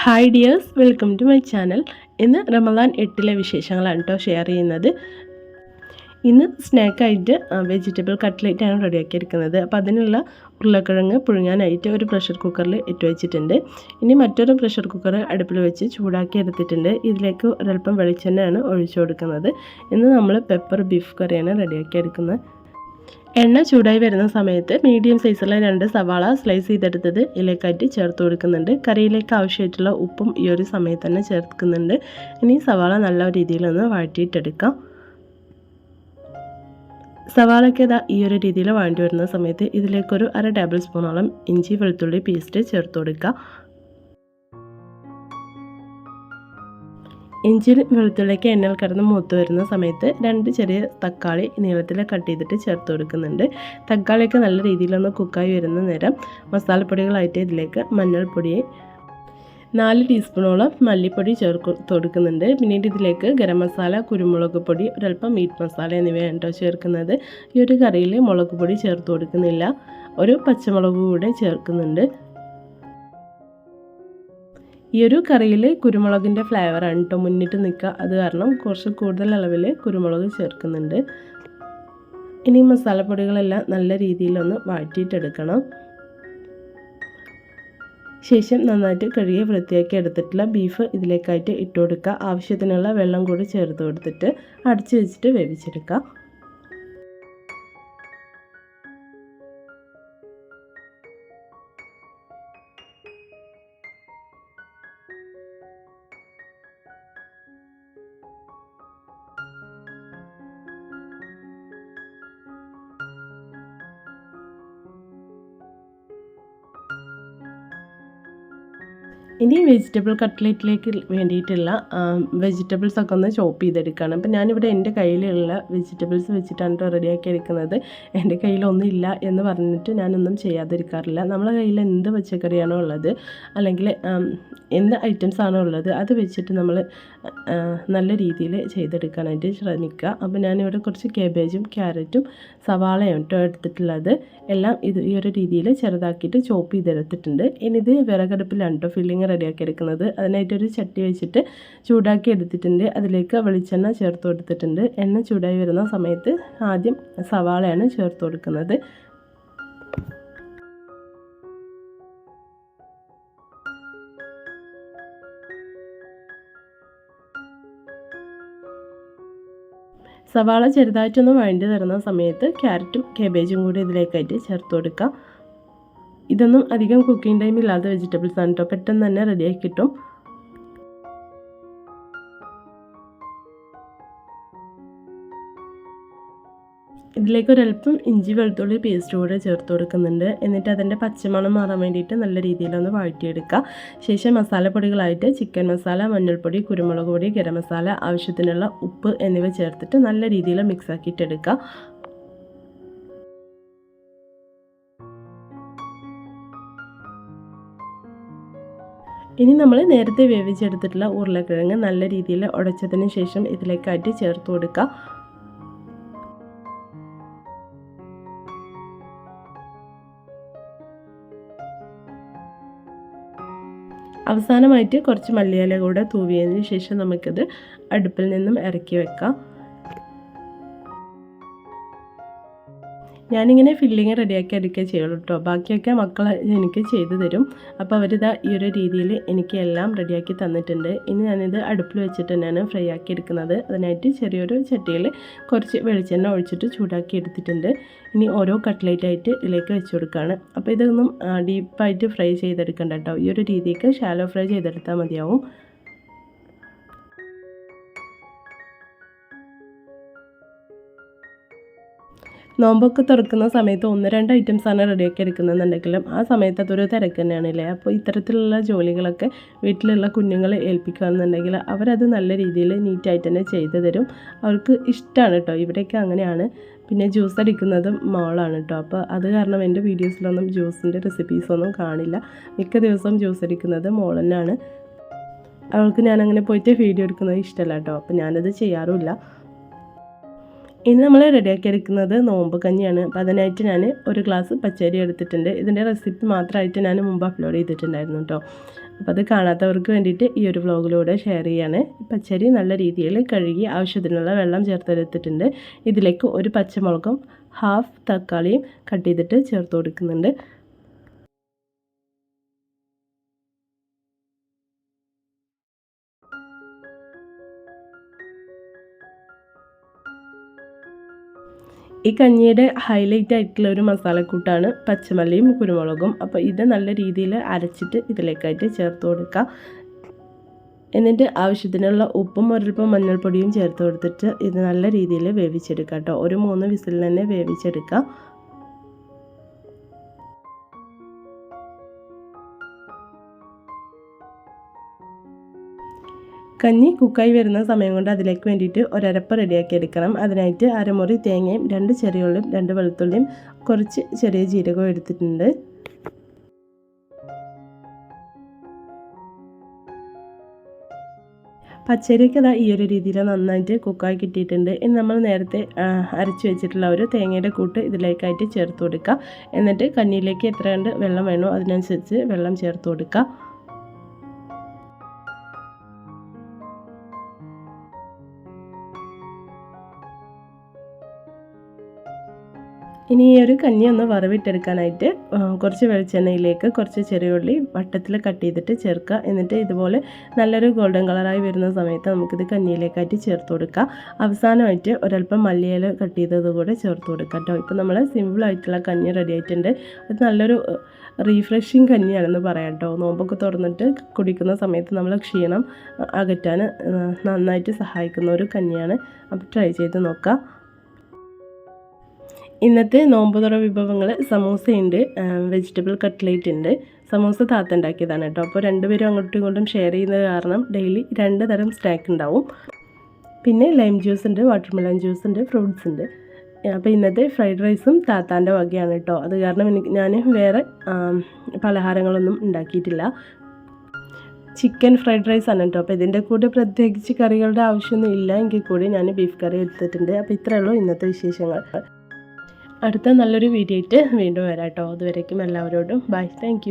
Hi dears welcome to my channel ഇന്ന് റമദാൻ എട്ടിലെ വിശേഷങ്ങളാണ് കേട്ടോ ഷെയർ ചെയ്യുന്നത്. ഇന്ന് സ്നാക്കായിട്ട് വെജിറ്റബിൾ കട്ട്ലേറ്റാണ് റെഡിയാക്കിയിരിക്കുന്നത്. അപ്പോൾ അതിനുള്ള ഉരുളക്കിഴങ്ങ് പുഴുങ്ങാനായിട്ട് ഒരു പ്രഷർ കുക്കറിൽ ഇട്ട് വെച്ചിട്ടുണ്ട്. ഇനി മറ്റൊരു പ്രഷർ കുക്കർ അടുപ്പിൽ വെച്ച് ചൂടാക്കി എടുത്തിട്ടുണ്ട്. ഇതിലേക്ക് ഒരൽപ്പം വെളിച്ചെണ്ണയാണ് ഒഴിച്ചു കൊടുക്കുന്നത്. ഇന്ന് നമ്മൾ പെപ്പർ ബീഫ് കറിയാണ് റെഡിയാക്കി എടുക്കുന്നത് എണ്ണ ചൂടായി വരുന്ന സമയത്ത് മീഡിയം സൈസുള്ള രണ്ട് സവാള സ്ലൈസ് ചെയ്തെടുത്തത് ഇതിലേക്കായിട്ട് ചേർത്ത് കൊടുക്കുന്നുണ്ട്. കറിയിലേക്ക് ആവശ്യമായിട്ടുള്ള ഉപ്പും ഈ ഒരു സമയത്ത് തന്നെ ചേർക്കുന്നുണ്ട്. ഇനി സവാള നല്ല രീതിയിലൊന്ന് വഴറ്റിയിട്ടെടുക്കാം. സവാളയ്ക്ക് ഇതാ ഈ ഒരു രീതിയിൽ വാണ്ടി വരുന്ന സമയത്ത് ഇതിലേക്കൊരു അര ടേബിൾ സ്പൂണോളം ഇഞ്ചി വെളുത്തുള്ളി പേസ്റ്റ് ചേർത്ത് കൊടുക്കുക ഇഞ്ചി വെളുത്തുള്ളിക്ക് എണ്ണയിൽ കിടന്ന് മൂത്ത് വരുന്ന സമയത്ത് രണ്ട് ചെറിയ തക്കാളി നീളത്തിൽ കട്ട് ചെയ്തിട്ട് ചേർത്ത് കൊടുക്കുന്നുണ്ട്. തക്കാളിയൊക്കെ നല്ല രീതിയിലൊന്ന് കുക്കായി വരുന്ന നേരം മസാലപ്പൊടികളായിട്ട് ഇതിലേക്ക് മഞ്ഞൾപ്പൊടി നാല് ടീസ്പൂണോളം മല്ലിപ്പൊടി ചേർക്ക് കൊടുക്കുന്നുണ്ട് പിന്നീട് ഇതിലേക്ക് ഗരം മസാല കുരുമുളക് പൊടി ഒരല്പം മീറ്റ് മസാല എന്നിവയാണ് കേട്ടോ ചേർക്കുന്നത്. ഈ ഒരു കറിയിൽ മുളക് പൊടി ചേർത്ത് കൊടുക്കുന്നില്ല. ഒരു പച്ചമുളക് കൂടെ ചേർക്കുന്നുണ്ട്. ഈ ഒരു കറിയിൽ കുരുമുളകിന്റെ ആണ് കേട്ടോ മുന്നിട്ട് നിൽക്കുക അത് കാരണം കുറച്ച് കൂടുതൽ അളവിൽ കുരുമുളക് ചേർക്കുന്നുണ്ട്. ഇനി മസാലപ്പൊടികളെല്ലാം നല്ല രീതിയിലൊന്ന് വാറ്റിയിട്ടെടുക്കണം ശേഷം നന്നായിട്ട് കഴുകി വൃത്തിയാക്കി എടുത്തിട്ടുള്ള ബീഫ് ഇതിലേക്കായിട്ട് ഇട്ട് കൊടുക്കുക ആവശ്യത്തിനുള്ള വെള്ളം കൂടി ചേർത്ത് കൊടുത്തിട്ട് അടച്ചു വെച്ചിട്ട് വേവിച്ചെടുക്കുക. ഇനി വെജിറ്റബിൾ കട്ട്ലേറ്റിലേക്ക് വേണ്ടിയിട്ടുള്ള വെജിറ്റബിൾസ് ഒക്കെ ഒന്ന് ചോപ്പ് ചെയ്തെടുക്കുകയാണ് അപ്പം ഞാനിവിടെ എന്റെ കയ്യിലുള്ള വെജിറ്റബിൾസ് വെച്ചിട്ടാണ് റെഡിയാക്കി എടുക്കുന്നത്. എന്റെ കയ്യിലൊന്നും ഇല്ല എന്ന് പറഞ്ഞിട്ട് ഞാനൊന്നും ചെയ്യാതിരിക്കാറില്ല. നമ്മളെ കയ്യിൽ എന്ത് പച്ചക്കറിയാണോ ഉള്ളത് അല്ലെങ്കിൽ എന്ത് ഐറ്റംസ് ആണോ ഉള്ളത് അത് വെച്ചിട്ട് നമ്മൾ നല്ല രീതിയിൽ ചെയ്തെടുക്കാനായിട്ട് ശ്രമിക്കുക. അപ്പോൾ ഞാനിവിടെ കുറച്ച് കേബേജും ക്യാരറ്റും സവാളയും കേട്ടോ എടുത്തിട്ടുള്ളത്. എല്ലാം ഇത് ഈ ഒരു രീതിയിൽ ചെറുതാക്കിയിട്ട് ചോപ്പ് ചെയ്തെടുത്തിട്ടുണ്ട്. ഇനി ഇത് വിറകടുപ്പിലാണ് കേട്ടോ ഫില്ലിങ് റെഡിയാക്കി എടുക്കുന്നത്. അതിനായിട്ട് ഒരു ചട്ടി വെച്ചിട്ട് ചൂടാക്കി എടുത്തിട്ടുണ്ട്. അതിലേക്ക് വെളിച്ചെണ്ണ ചേർത്ത് കൊടുത്തിട്ടുണ്ട്. എണ്ണ ചൂടായി വരുന്ന സമയത്ത് ആദ്യം സവാളയാണ് ചേർത്ത് കൊടുക്കുന്നത്. സവാള ചെറുതായിട്ടൊന്ന് വഴണ്ടി തരുന്ന സമയത്ത് ക്യാരറ്റും കേബേജും കൂടി ഇതിലേക്കായിട്ട് ചേർത്ത് കൊടുക്കുക ഇതൊന്നും അധികം കുക്കിംഗ് ടൈം ഇല്ലാത്ത വെജിറ്റബിൾസ് ആണ് കേട്ടോ പെട്ടെന്ന് തന്നെ റെഡിയാക്കി കിട്ടും. ഇതിലേക്ക് ഒരല്പം ഇഞ്ചി വെളുത്തുള്ളി പേസ്റ്റ് കൂടെ ചേർത്ത് കൊടുക്കുന്നുണ്ട്. എന്നിട്ട് അതിന്റെ പച്ചമണം മാറാൻ വേണ്ടിയിട്ട് നല്ല രീതിയിലൊന്ന് വഴറ്റിയെടുക്കുക. ശേഷം മസാലപ്പൊടികളായിട്ട് ചിക്കൻ മസാല മഞ്ഞൾപ്പൊടി കുരുമുളക് പൊടി ഗരം മസാല ആവശ്യത്തിനുള്ള ഉപ്പ് എന്നിവ ചേർത്തിട്ട് നല്ല രീതിയിൽ മിക്സ് ഇനി നമ്മൾ നേരത്തെ വേവിച്ചെടുത്തിട്ടുള്ള ഉരുളക്കിഴങ്ങ് നല്ല രീതിയിൽ ഉടച്ചതിന് ശേഷം ഇതിലേക്ക് ഇതിലേക്കായിട്ട് ചേർത്ത് കൊടുക്കുക അവസാനമായിട്ട് കുറച്ച് മല്ലിയില കൂടെ തൂവിയതിന് ശേഷം നമുക്കിത് അടുപ്പിൽ നിന്നും ഇറക്കി വെക്കാം. ഞാനിങ്ങനെ ഫില്ലിങ് റെഡിയാക്കി എടുക്കുക ചെയ്യുള്ളൂ കേട്ടോ ബാക്കിയൊക്കെ മക്കൾ എനിക്ക് ചെയ്തു തരും. അപ്പോൾ അവരിതാ ഈ ഒരു രീതിയിൽ എനിക്ക് എല്ലാം റെഡിയാക്കി തന്നിട്ടുണ്ട്. ഇനി ഞാനിത് അടുപ്പിൽ വെച്ചിട്ട് തന്നെയാണ് ഫ്രൈ ആക്കി എടുക്കുന്നത്. അതിനായിട്ട് ചെറിയൊരു ചട്ടിയിൽ കുറച്ച് വെളിച്ചെണ്ണ ഒഴിച്ചിട്ട് ചൂടാക്കി എടുത്തിട്ടുണ്ട്. ഇനി ഓരോ കട്ട്ലേറ്റ് ആയിട്ട് ഇതിലേക്ക് വെച്ച് കൊടുക്കുകയാണ് അപ്പോൾ ഇതൊന്നും ഡീപ്പായിട്ട് ഫ്രൈ ചെയ്തെടുക്കണ്ട കേട്ടോ ഈ ഒരു രീതിക്ക് ഷാലോ ഫ്രൈ ചെയ്തെടുത്താൽ മതിയാവും. നോമ്പൊക്കെ തുറക്കുന്ന സമയത്ത് ഒന്ന് രണ്ട് ഐറ്റംസ് ആണ് റെഡിയാക്കി എടുക്കുന്നതെന്നുണ്ടെങ്കിലും ആ സമയത്ത് അതൊരു തിരക്ക് തന്നെയാണ് ഇല്ലേ അപ്പോൾ ഇത്തരത്തിലുള്ള ജോലികളൊക്കെ വീട്ടിലുള്ള കുഞ്ഞുങ്ങളെ ഏൽപ്പിക്കുകയാണെന്നുണ്ടെങ്കിൽ അവരത് നല്ല രീതിയിൽ നീറ്റായിട്ട് തന്നെ ചെയ്തു തരും. അവർക്ക് ഇഷ്ടമാണ് കേട്ടോ. ഇവിടെയൊക്കെ അങ്ങനെയാണ്. പിന്നെ ജ്യൂസ് അടിക്കുന്നതും മോളാണ് കേട്ടോ. അപ്പോൾ അത് കാരണം എന്റെ വീഡിയോസിലൊന്നും ജ്യൂസിന്റെ റെസിപ്പീസൊന്നും കാണില്ല. മിക്ക ദിവസവും ജ്യൂസ് അടിക്കുന്നത് മോൾ തന്നെയാണ്. അവൾക്ക് ഞാനങ്ങനെ പോയിട്ട് വീഡിയോ എടുക്കുന്നത് ഇഷ്ടമല്ല കേട്ടോ. അപ്പോൾ ഞാനത് ചെയ്യാറുമില്ല. ഇനി നമ്മൾ റെഡിയാക്കി എടുക്കുന്നത് നോമ്പ് കഞ്ഞിയാണ്. അപ്പോൾ അതിനായിട്ട് ഞാൻ ഒരു ഗ്ലാസ് പച്ചരി എടുത്തിട്ടുണ്ട്. ഇതിന്റെ റെസിപ്പി മാത്രമായിട്ട് ഞാൻ മുമ്പ് അപ്ലോഡ് ചെയ്തിട്ടുണ്ടായിരുന്നു കേട്ടോ. അപ്പോൾ അത് കാണാത്തവർക്ക് വേണ്ടിയിട്ട് ഈ ഒരു വ്ലോഗിലൂടെ ഷെയർ ചെയ്യാണ്. പച്ചരി നല്ല രീതിയിൽ കഴുകി ആവശ്യത്തിനുള്ള വെള്ളം ചേർത്തെടുത്തിട്ടുണ്ട്. ഇതിലേക്ക് ഒരു പച്ചമുളകും ഹാഫ് തക്കാളിയും കട്ട് ചെയ്തിട്ട് ചേർത്ത് കൊടുക്കുന്നുണ്ട്. ഈ കഞ്ഞിയുടെ ഹൈലൈറ്റ് ആയിട്ടുള്ള ഒരു മസാലക്കൂട്ടാണ് പച്ചമല്ലിയും കുരുമുളകും. അപ്പോൾ ഇത് നല്ല രീതിയിൽ അരച്ചിട്ട് ഇതിലേക്കായിട്ട് ചേർത്ത് കൊടുക്കുക എന്നിട്ട് ആവശ്യത്തിനുള്ള ഉപ്പും ഒരൽപ്പം മഞ്ഞൾപ്പൊടിയും ചേർത്ത് കൊടുത്തിട്ട് ഇത് നല്ല രീതിയിൽ വേവിച്ചെടുക്കുക കേട്ടോ. ഒരു മൂന്ന് വിസിൽ തന്നെ വേവിച്ചെടുക്കുക കഞ്ഞി കുക്കായി വരുന്ന സമയം കൊണ്ട് അതിലേക്ക് വേണ്ടിയിട്ട് ഒരരപ്പ് റെഡിയാക്കി എടുക്കണം അതിനായിട്ട് അരമുറി തേങ്ങയും രണ്ട് ചെറിയ ഉള്ളിയും രണ്ട് വെളുത്തുള്ളിയും കുറച്ച് ചെറിയ ജീരകവും എടുത്തിട്ടുണ്ട്. പച്ചരിയൊക്കെ അതാ ഈ ഒരു രീതിയിൽ നന്നായിട്ട് കുക്കായി കിട്ടിയിട്ടുണ്ട്. ഇനി നമ്മൾ നേരത്തെ അരച്ച് വെച്ചിട്ടുള്ള ഒരു തേങ്ങയുടെ കൂട്ട് ഇതിലേക്കായിട്ട് ചേർത്ത് കൊടുക്കുക എന്നിട്ട് കഞ്ഞിയിലേക്ക് എത്ര കണ്ട് വെള്ളം വേണോ അതിനനുസരിച്ച് വെള്ളം ചേർത്ത് കൊടുക്കുക ഇനി ഈ ഒരു കഞ്ഞി ഒന്ന് വറവിട്ടെടുക്കാനായിട്ട് കുറച്ച് വെളിച്ചെണ്ണയിലേക്ക് കുറച്ച് ചെറിയ ഉള്ളി വട്ടത്തിൽ കട്ട് ചെയ്തിട്ട് ചേർക്കുക. എന്നിട്ട് ഇതുപോലെ നല്ലൊരു ഗോൾഡൻ കളറായി വരുന്ന സമയത്ത് നമുക്കിത് കഞ്ഞിയിലേക്കായിട്ട് ചേർത്ത് കൊടുക്കുക അവസാനമായിട്ട് ഒരല്പം മല്ലിയില കട്ട് ചെയ്തത് കൂടെ ചേർത്ത് കൊടുക്കുക കേട്ടോ. ഇപ്പോൾ നമ്മൾ സിമ്പിളായിട്ടുള്ള കഞ്ഞി റെഡി ആയിട്ടുണ്ട്. അത് നല്ലൊരു റീഫ്രഷിങ് കഞ്ഞിയാണെന്ന് പറയാം കേട്ടോ. നോമ്പൊക്കെ തുറന്നിട്ട് കുടിക്കുന്ന സമയത്ത് നമ്മൾ ക്ഷീണം അകറ്റാൻ നന്നായിട്ട് സഹായിക്കുന്ന ഒരു കഞ്ഞിയാണ്. അപ്പോൾ ട്രൈ ചെയ്ത് നോക്കാം. ഇന്നത്തെ നോമ്പുതുറ വിഭവങ്ങൾ സമൂസയുണ്ട് വെജിറ്റബിൾ കട്ട്ലേറ്റ് ഉണ്ട്. സമൂസ താത്ത ഉണ്ടാക്കിയതാണ് കേട്ടോ. അപ്പോൾ രണ്ടുപേരും അങ്ങോട്ടും ഇങ്ങോട്ടും ഷെയർ ചെയ്യുന്നത് കാരണം ഡെയിലി രണ്ട് തരം സ്നാക്ക് ഉണ്ടാവും. പിന്നെ ലൈം ജ്യൂസ് ഉണ്ട് വാട്ടർമെലൺ ജ്യൂസ് ഉണ്ട് ഫ്രൂട്ട്സ് ഉണ്ട്. അപ്പോൾ ഇന്നത്തെ ഫ്രൈഡ് റൈസും താത്താന്റെ വകയാണ് കേട്ടോ. അത് കാരണം എനിക്ക് ഞാൻ വേറെ പലഹാരങ്ങളൊന്നും ഉണ്ടാക്കിയിട്ടില്ല. ചിക്കൻ ഫ്രൈഡ് റൈസ് ആണ് കേട്ടോ. അപ്പോൾ ഇതിന്റെ കൂടെ പ്രത്യേകിച്ച് കറികളുടെ ആവശ്യമൊന്നും ഇല്ല. എങ്കിൽ കൂടി ഞാൻ ബീഫ് കറി എടുത്തിട്ടുണ്ട്. അപ്പോൾ ഇത്രയേ ഉള്ളൂ ഇന്നത്തെ വിശേഷങ്ങൾ. അടുത്ത നല്ലൊരു വീഡിയോ ആയിട്ട് വീണ്ടും വരാം കേട്ടോ. അതുവരേക്കും എല്ലാവരോടും. Bye thank